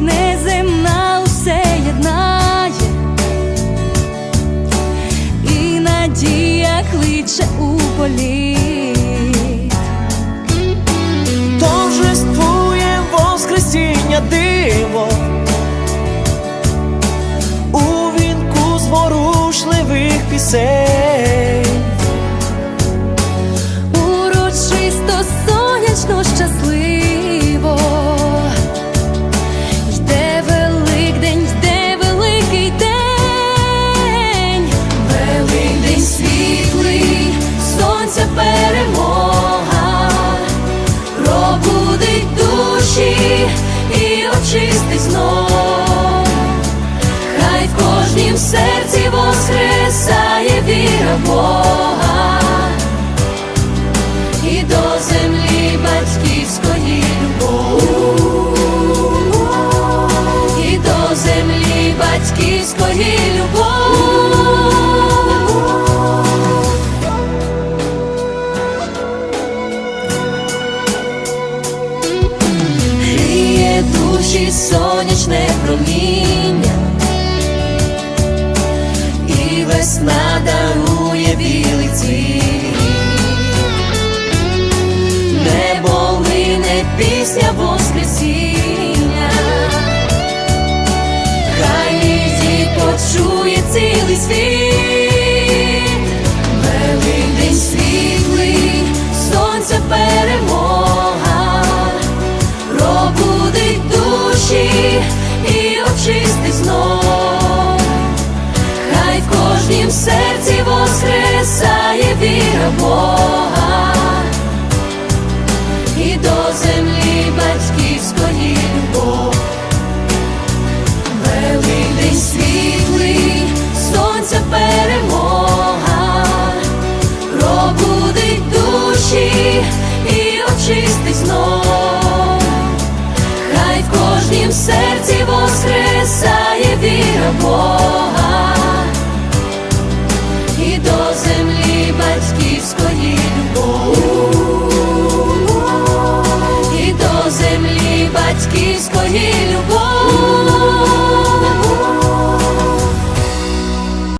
Міць неземна усе єднає, і надія кличе у полі, Торжествує воскресіння диво, у вінку зворушливих пісень. Душі сонячне проміння, і весна дарує білий цвіт. Небо лине пісня Воскресіння, воскресає віра Бога і до землі батьківської любов. Великдень світлий, сонця перемога, пробудить душі і очистить знов. Хай в кожнім серці міської любов.